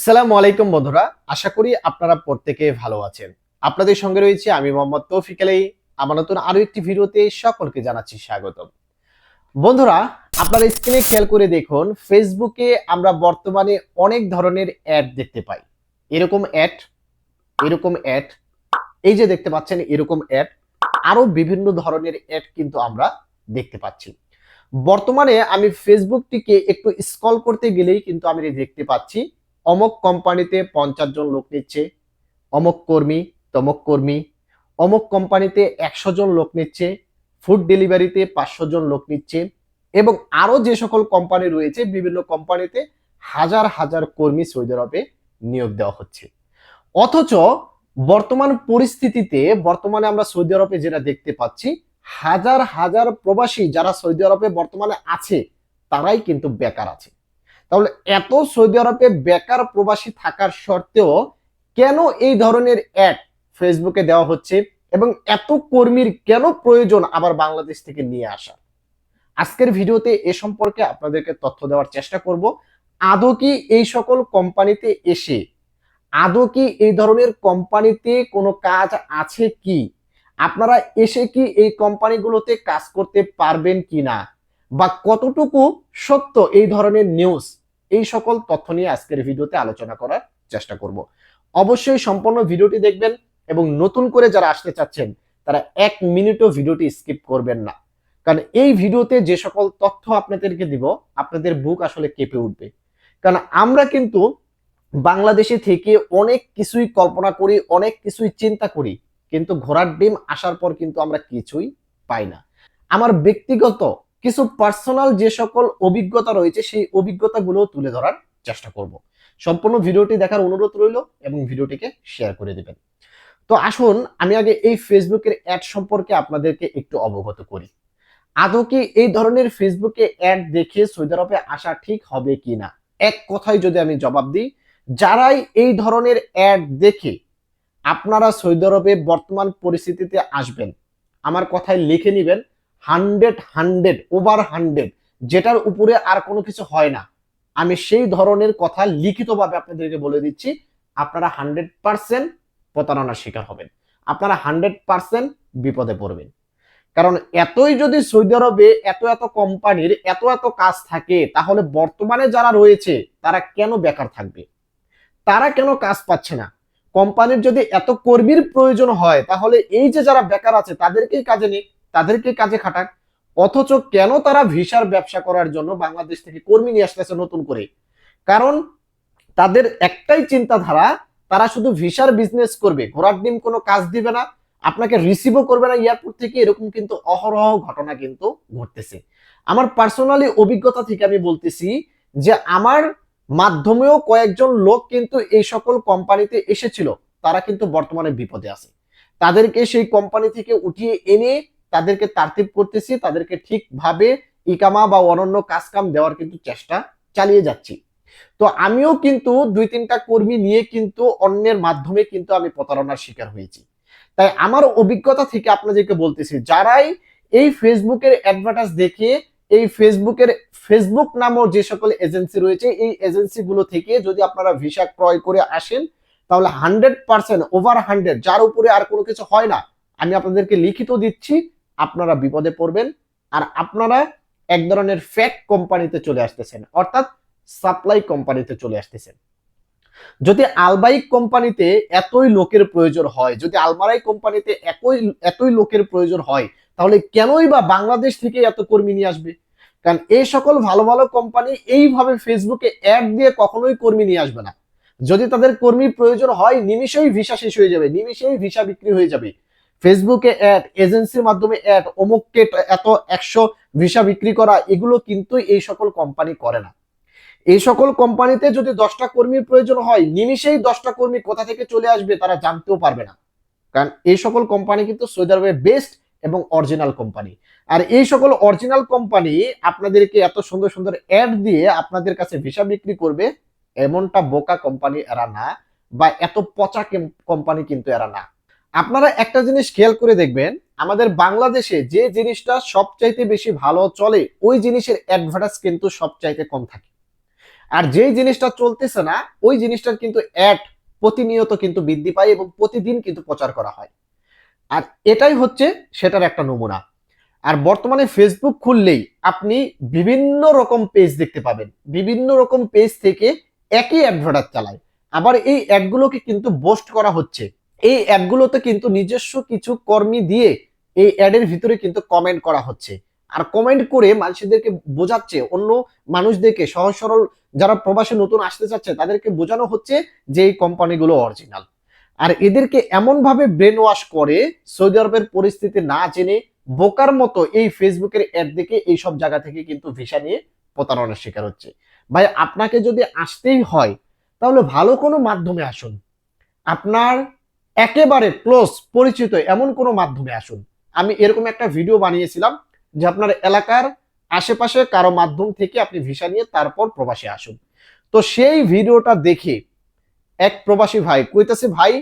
আসসালামু আলাইকুম বন্ধুরা, আশা করি আপনারা প্রত্যেকে ভালো আছেন। আপনাদের সঙ্গে রয়েছে আমি মোহাম্মদ তৌফিক আলী আমার নতুন আরও একটি ভিডিওতে সকলকে জানাচ্ছি স্বাগতম। বন্ধুরা, আপনারা স্ক্রিনে খেয়াল করে দেখুন ফেসবুকে আমরা বর্তমানে অনেক ধরনের অ্যাড দেখতে পাই। এরকম অ্যাড এরকম অ্যাড এই যে দেখতে পাচ্ছেন এরকম অ্যাড আরও বিভিন্ন ধরনের অ্যাড কিন্তু আমরা দেখতে পাচ্ছি। বর্তমানে আমি ফেসবুকটিকে একটু স্ক্রল করতে গেলেই কিন্তু আমি দেখতে পাচ্ছি অমক কোম্পানিতে পঞ্চাশ জন লোক নিচ্ছে, অমক কর্মী, তমক কর্মী, অমক কোম্পানিতে একশো জন লোক নিচ্ছে, ফুড ডেলিভারিতে পাঁচশো জন লোক নিচ্ছে এবং আরও যে সকল কোম্পানি রয়েছে, বিভিন্ন কোম্পানিতে হাজার হাজার কর্মী সৌদি আরবে নিয়োগ দেওয়া হচ্ছে। অথচ বর্তমান পরিস্থিতিতে, বর্তমানে আমরা সৌদি আরবে যেটা দেখতে পাচ্ছি, হাজার হাজার প্রবাসী যারা সৌদি আরবে বর্তমানে আছে, তারাই কিন্তু বেকার আছে। তাহলে এত সৌদি আরবে বেকার প্রবাসী থাকার সত্ত্বেও কেন এই ধরনের অ্যাড ফেসবুকে দেওয়া হচ্ছে এবং এত কর্মীর কেন প্রয়োজন আবার বাংলাদেশ থেকে নিয়ে আসা? আজকের ভিডিওতে এ সম্পর্কে আপনাদেরকে তথ্য দেওয়ার চেষ্টা করব। আদৌ কি এই সকল কোম্পানিতে এসে, আদৌ কি এই ধরনের কোম্পানিতে কোনো কাজ আছে কি? আপনারা এসে কি এই কোম্পানিগুলোতে কাজ করতে পারবেন কি না বা কতটুকু সত্য এই ধরনের নিউজ এই সকল তথ্য নিয়ে আজকের ভিডিওতে আলোচনা করার চেষ্টা করব। অবশ্যই সম্পূর্ণ ভিডিওটি দেখবেন এবং নতুন করে যারা আসতে চাচ্ছেন, তারা এক মিনিটও ভিডিওটি স্কিপ করবেন না। কারণ এই ভিডিওতে যে সকল তথ্য আপনাদেরকে দিব, আপনাদের বুক আসলে কেঁপে উঠবে। কারণ আমরা কিন্তু বাংলাদেশে থেকে অনেক কিছুই কল্পনা করি, অনেক কিছুই চিন্তা করি, কিন্তু ঘোড়ার ডিম আসার পর কিন্তু আমরা কিছুই পাই না। আমার ব্যক্তিগত কিছু পার্সোনাল যে সকল অভিজ্ঞতা রয়েছে, সেই অভিজ্ঞতাগুলো তুলে ধরার চেষ্টা করব। সম্পূর্ণ ভিডিওটি দেখার অনুরোধ রইল এবং ভিডিওটিকে শেয়ার করে দিবেন। তো আসুন, আমি আগে এই ফেসবুকের অ্যাড সম্পর্কে আপনাদেরকে একটু অবগত করি। আদৌ কি এই ধরনের ফেসবুকে অ্যাড দেখে সৌদি আরবে আসা ঠিক হবে কি না? এক কথায় যদি আমি জবাব দিই, যারাই এই ধরনের অ্যাড দেখে আপনারা সৌদি আরবে বর্তমান পরিস্থিতিতে আসবেন, আমার কথায় লিখে নেবেন হান্ড্রেড হান্ড্রেড, ওভার হান্ড্রেড, যেটার উপরে আর কোনো কিছু হয় না। আমি সেই ধরনের কথা লিখিতভাবে আপনাদেরকে বলে দিচ্ছি, আপনারা হান্ড্রেড পার্সেন্ট প্রতারণার শিকার হবেন। আপনারা হান্ড্রেড পার্সেন্ট বিপদে পড়বেন। কারণ এতই যদি সৌদি আরবে এত এত কোম্পানির এত এত কাজ থাকে, তাহলে বর্তমানে যারা রয়েছে, তারা কেন বেকার থাকবে? তারা কেন কাজ পাচ্ছে না? কোম্পানির যদি এত কর্মীর প্রয়োজন হয়, তাহলে এই যে যারা বেকার আছে, তাদেরকেই কাজে নিক তাদেরকে কাজে খাটাক। অথচ কেন তারা ভিসার ব্যবসা করার জন্য বাংলাদেশ থেকে কর্মী নিয়ে আসতেছে নতুন করে? কারণ তাদের একটাই চিন্তাধারা, তারা শুধু ভিসার বিজনেস করবে, ঘোড়ার ডিম কোনো কাজ দিবে না, আপনাকে রিসিভও করবে না এয়ারপোর্ট থেকে এরকম কিন্তু অহরহ ঘটনা কিন্তু ঘটতেছে। আমার পার্সোনালি অভিজ্ঞতা থেকে আমি বলতেছি যে, আমার মাধ্যমেও কয়েকজন লোক কিন্তু এই সকল কোম্পানিতে এসেছিল। তারা কিন্তু বর্তমানে বিপদে আছে। তাদেরকে সেই কোম্পানি থেকে উঠিয়ে এনে তাদেরকে তারতিব করতেছি, তাদেরকে ঠিকভাবে ইকামা বা অনন্য কাজ কাম দেওয়ার কিন্তু চেষ্টা চালিয়ে যাচ্ছি। তো আমিও কিন্তু দুই তিনটা কর্মী নিয়ে কিন্তু অন্যের মাধ্যমে কিন্তু আমি প্রতারণার শিকার হয়েছি। তাই আমার অভিজ্ঞতা থেকে আপনাদেরকে বলতেছি, যারাই এই ফেসবুকের অ্যাডভার্টাইজ দেখে এই ফেসবুকের, ফেসবুক নামও যে সকল এজেন্সি রয়েছে, এই এজেন্সি গুলো থেকে যদি আপনারা ভিসা ক্রয় করে আসেন, তাহলে হান্ড্রেড পার্সেন্ট ওভার হান্ড্রেড যার উপরে আর কোনো কিছু হয় না, আমি আপনাদেরকে লিখিত দিচ্ছি। আপনারা বিপদে পড়বেন আর আপনারা এক ধরনের ফ্যাক কোম্পানিতে চলে আসতেছেন, অর্থাৎ সাপ্লাই কোম্পানিতে চলে আসতেছেন। যদি আলবাইক কোম্পানিতে এতই লোকের প্রয়োজন হয়, যদি আলমারাই কোম্পানিতে একই, এতই লোকের প্রয়োজন হয়, তাহলে কেনই বা বাংলাদেশ থেকে এত কর্মী নিয়ে আসবে? কারণ এই সকল ভালো ভালো কোম্পানি এইভাবে ফেসবুকে অ্যাড দিয়ে কখনোই কর্মী নিয়ে আসবে না। যদি তাদের কর্মীর প্রয়োজন হয় নিমিশেই ভিসা শেষ হয়ে যাবে নিমিশেই ভিসা বিক্রি হয়ে যাবে। ফেসবুকে অ্যাড এজেন্সির মাধ্যমে অ্যাড অমুককে এত একশো ভিসা বিক্রি করা, এগুলো কিন্তু এই সকল কোম্পানি করে না। এই সকল কোম্পানিতে যদি দশটা কর্মীর প্রয়োজন হয় নিমিশেই দশটা কর্মী কোথা থেকে চলে আসবে তারা জানতেও পারবে না। কারণ এই সকল কোম্পানি কিন্তু সৌদি বেস্ট এবং অরিজিনাল কোম্পানি আর এই সকল অরিজিনাল কোম্পানি আপনাদেরকে এত সুন্দর সুন্দর অ্যাড দিয়ে আপনাদের কাছে ভিসা বিক্রি করবে, এমনটা বোকা কোম্পানি এরা না, বা এত পচা কোম্পানি কিন্তু এরা না। আপনারা একটা জিনিস খেয়াল করে দেখবেন, আমাদের বাংলাদেশে যে জিনিসটা সবচাইতে বেশি ভালো চলে, ওই জিনিসের অ্যাডভার্টাইজ কিন্তু সবচাইতে কম থাকে। আর যেই জিনিসটা চলতেছে না, ওই জিনিসটার কিন্তু অ্যাড প্রতিনিয়ত কিন্তু বৃদ্ধি পায় এবং প্রতিদিন কিন্তু প্রচার করা হয়। আর এটাই হচ্ছে সেটার একটা নমুনা। আর বর্তমানে ফেসবুক খুললেই আপনি বিভিন্ন রকম পেজ দেখতে পাবেন। বিভিন্ন রকম পেজ থেকে একই অ্যাডভার্টাইজ চালায়। আবার এই অ্যাডগুলোকে কিন্তু বোস্ট করা হচ্ছে। এই অ্যাডগুলোতে কিন্তু নিজস্ব কিছু কর্মী দিয়ে এই অ্যাডের ভিতরে কিন্তু কমেন্ট করা হচ্ছে। আর কমেন্ট করে মানুষদেরকে বোঝাচ্ছে, অন্য মানুষদেরকে সহজ সরল যারা প্রবাসে নতুন আসতে চাচ্ছে, তাদেরকে বোঝানো হচ্ছে যে এই কোম্পানিগুলো অরিজিনাল আর এদেরকে এমন ভাবে ব্রেন ওয়াশ করে সৌদি আরবের পরিস্থিতি না জেনে বোকার মতো এই ফেসবুকের অ্যাড দেখে এই সব জায়গা থেকে কিন্তু ভিসা নিয়ে প্রতারণার শিকার হচ্ছে। ভাই, আপনাকে যদি আসতেই হয়, তাহলে ভালো কোনো মাধ্যমে আসুন। আপনার একেবারে ক্লোজ পরিচিত, এমন কোনো মাধ্যমে আসুন। আমি এরকম একটা ভিডিও বানিয়েছিলাম যে আপনার এলাকার আশেপাশে কারও মাধ্যম থেকে আপনি ভিসা নিয়ে তারপর প্রবাসে আসুন। তো সেই ভিডিওটা দেখে এক প্রবাসী ভাই কইতেছে, ভাই,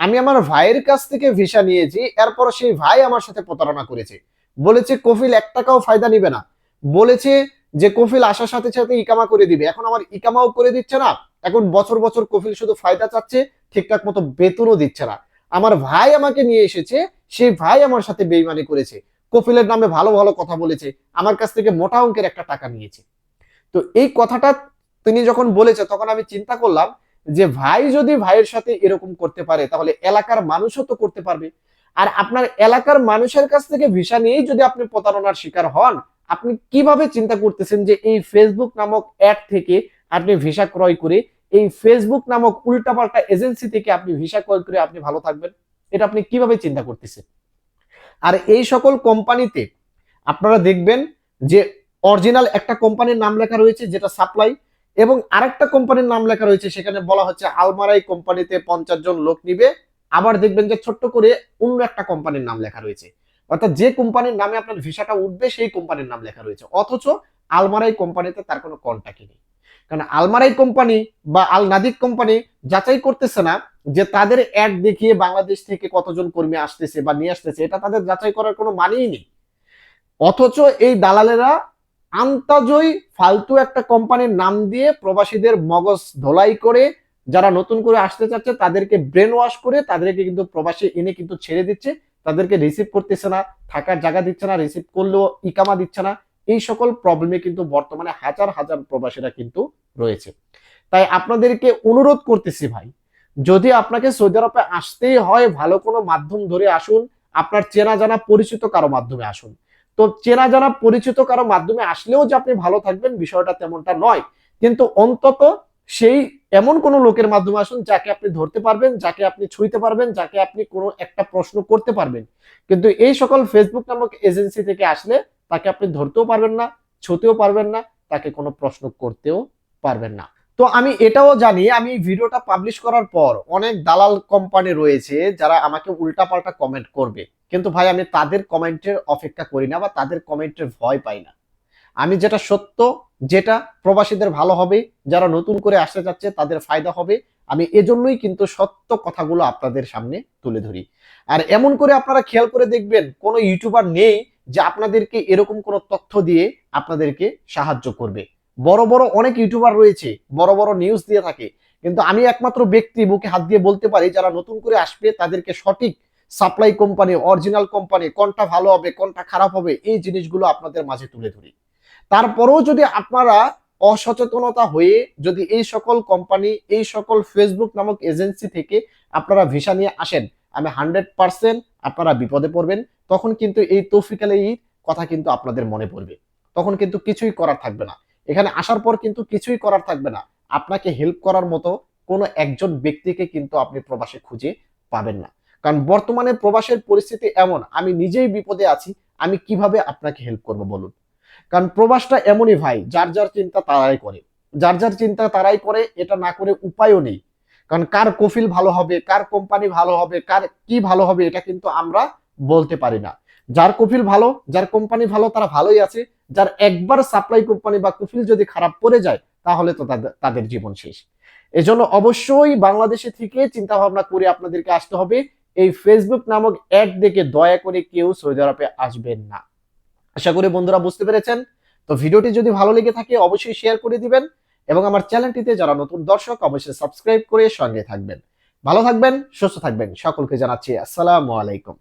আমি আমার ভাইয়ের কাছ থেকে ভিসা নিয়েছি, এরপর সেই ভাই আমার সাথে প্রতারণা করেছে। বলেছে, কফিল এক টাকাও ফায়দা নিবে না। বলেছে যে, কফিল আসার সাথে সাথে ইকামা করে দিবে। এখন আমার ইকামাও করে দিচ্ছে না। এখন বছর বছর কফিল শুধু ফায়দা চাচ্ছে, ঠিকঠাক মতো বেতনও দিচ্ছে না। আমার ভাই আমাকে নিয়ে এসেছে, সেই ভাই আমার সাথে বেইমানি করেছে। কফিলের নামে ভালো ভালো কথা বলেছে, আমার কাছ থেকে মোটা অঙ্কের একটা টাকা নিয়েছে। তো এই কথাটা তিনি যখন বলেছে, তখন আমি চিন্তা করলাম যে, ভাই যদি ভাইয়ের সাথে এরকম করতে পারে, তাহলে এলাকার মানুষও তো করতে পারবে। আর আপনার এলাকার মানুষের কাছ থেকে ভিসা নিয়েই যদি আপনি প্রতারণার শিকার হন, আপনি কীভাবে চিন্তা করতেছেন যে, এই ফেসবুক নামক অ্যাড থেকে আপনি ভিসা ক্রয় করে এই ফেসবুক নামক উল্টাপাল্টা এজেন্সি থেকে আপনি ভিসা ক্রয় করে আপনি ভালো থাকবেন। এটা আপনি কীভাবে চিন্তা করতেছেন? আর এই সকল কোম্পানিতে আপনারা দেখবেন যে অরিজিনাল একটা কোম্পানির নাম লেখা রয়েছে যেটা সাপ্লাই এবং আরেকটা কোম্পানির নাম লেখা রয়েছে সেখানে বলা হচ্ছে আলমারাই কোম্পানিতে পঞ্চাশ জন লোক নিবে। আবার দেখবেন যে ছোট্ট করে অন্য একটা কোম্পানির নাম লেখা রয়েছে। অর্থাৎ যে কোম্পানির নামে আপনার ভিসাটা উঠবে সেই কোম্পানির নাম লেখা রয়েছে। অথচ আলমারাই কোম্পানিতে তার কোনো কন্ট্যাক্টই নেই। কারণ আলমারাই কোম্পানি বা আল নাদিক কোম্পানি যাচাই করতেছে না যে তাদের অ্যাড দেখিয়ে বাংলাদেশ থেকে কতজন কর্মী আসতেছে বা নিয়ে আসতেছে, এটা তাদের যাচাই করার কোনো মানেই নেই। অথচ এই দালালেরা আন্তাজয়ী ফালতু একটা কোম্পানির নাম দিয়ে প্রবাসীদের মগজ ধোলাই করে, যারা নতুন করে আসতে চাচ্ছে তাদেরকে ব্রেন ওয়াশ করে তাদেরকে কিন্তু প্রবাসী এনে কিন্তু ছেড়ে দিচ্ছে, তাদেরকে রিসিভ করতেছে না, থাকার জায়গা দিচ্ছে না রিসিভ করলেও ইকামা দিচ্ছে না। এই সকল প্রবলেমে কিন্তু বর্তমানে হাজার হাজার প্রবাসীরা কিন্তু রয়েছে। তাই আপনাদেরকে অনুরোধ করতেছি ভাই, যদি আপনাকে সৌদি আরবে আসতেই হয় ভালো কোনো মাধ্যম ধরে আসুন, আপনার চেনা জানা পরিচিত কারও মাধ্যমে আসুন। তো চেনা জানা পরিচিত কারও মাধ্যমে আসলেও যে আপনি ভালো থাকবেন বিষয়টা তেমনটা নয়, কিন্তু অন্তত সেই এমন কোন লোকের মাধ্যমে আসুন যাকে আপনি ধরতে পারবেন, যাকে আপনি ছুঁইতে পারবেন, যাকে আপনি কোনো একটা প্রশ্ন করতে পারবেন। কিন্তু এই সকল ফেসবুক নামক এজেন্সি থেকে আসলে তাকে আপনি ধরতেও পারবেন না, ছুঁতেও পারবেন না, তাকে কোনো প্রশ্ন করতেও পারবেন না। তো আমি এটাও জানি, আমি ভিডিওটা পাবলিশ করার পর অনেক দালাল কোম্পানি রয়েছে যারা আমাকে উল্টাপাল্টা কমেন্ট করবে। কিন্তু ভাই, আমি তাদের কমেন্টের অপেক্ষা করি না বা তাদের কমেন্টের ভয় পাই না। আমি যেটা সত্য, যেটা প্রবাসীদের ভালো হবে, যারা নতুন করে আসতে যাচ্ছে তাদের ফায়দা হবে, আমি এজন্যই কিন্তু সত্য কথাগুলো আপনাদের সামনে তুলে ধরি। আর এমন করে আপনারা খেয়াল করে দেখবেন, কোনো ইউটিউবার নেই যে আপনাদেরকে এরকম কোনো তথ্য দিয়ে আপনাদেরকে সাহায্য করবে। বড় বড় অনেক ইউটিউবার রয়েছে, বড় বড় নিউজ দিয়ে থাকে। কিন্তু আমি একমাত্র ব্যক্তি বুকে হাত দিয়ে বলতে পারি, যারা নতুন করে আসবে, তাদেরকে সঠিক সাপ্লাই কোম্পানি অরিজিনাল কোম্পানি কোনটা ভালো হবে, কোনটা খারাপ হবে, এই জিনিসগুলো আপনাদের মাঝে তুলে ধরি। তারপরেও যদি আপনারা অসচেতনতা হয়ে যদি এই সকল কোম্পানি এই সকল ফেসবুক নামক এজেন্সি থেকে আপনারা ভিসা নিয়ে আসেন, আমি হান্ড্রেড পার্সেন্ট আপনারা বিপদে পড়বেন, তখন কিন্তু এই তৌফিকালে এই কথা কিন্তু আপনাদের মনে পড়বে। তখন কিন্তু কিছুই করার থাকবে না। এখানে আসার পর কিন্তু কিছুই করার থাকবে না। আপনাকে হেল্প করার মতো কোনো একজন ব্যক্তিকে কিন্তু আপনি প্রবাসে খুঁজে পাবেন না। কারণ বর্তমানে প্রবাসের পরিস্থিতি এমন, আমি নিজেই বিপদে আছি, আমি কীভাবে আপনাকে হেল্প করব বলুন? কারণ প্রবাসটা এমনই ভাই, যার যার চিন্তা তারাই করে। যার যার চিন্তা তারাই করে, এটা না করে উপায়ও নেই। কারণ কার কফিল ভালো হবে, কার কোম্পানি ভালো হবে, কার কি ভালো হবে, এটা কিন্তু আমরা বলতে পারি না। যার কফিল ভালো, যার কোম্পানি ভালো, তারা ভালোই আছে। যার একবার সাপ্লাই কোম্পানি বা কফিল যদি খারাপ পড়ে যায়, তাহলে তো তাদের জীবন শেষ। এজন্য অবশ্যই বাংলাদেশে থেকে চিন্তা ভাবনা করে আপনাদেরকে আসতে হবে। এই ফেসবুক নামক অ্যাড দেখে দয়া করে কেউ সৌদি আরবে আসবেন না। আশা করি বন্ধুরা বুঝতে পেরেছেন। তো ভিডিওটি যদি ভালো লেগে থাকে, অবশ্যই শেয়ার করে দিবেন। এবং আমার চ্যানেলটিতে যারা নতুন দর্শক, অবশ্যই সাবস্ক্রাইব করে সঙ্গে থাকবেন। ভালো থাকবেন, সুস্থ থাকবেন। সকলকে জানাচ্ছি আসসালামু আলাইকুম।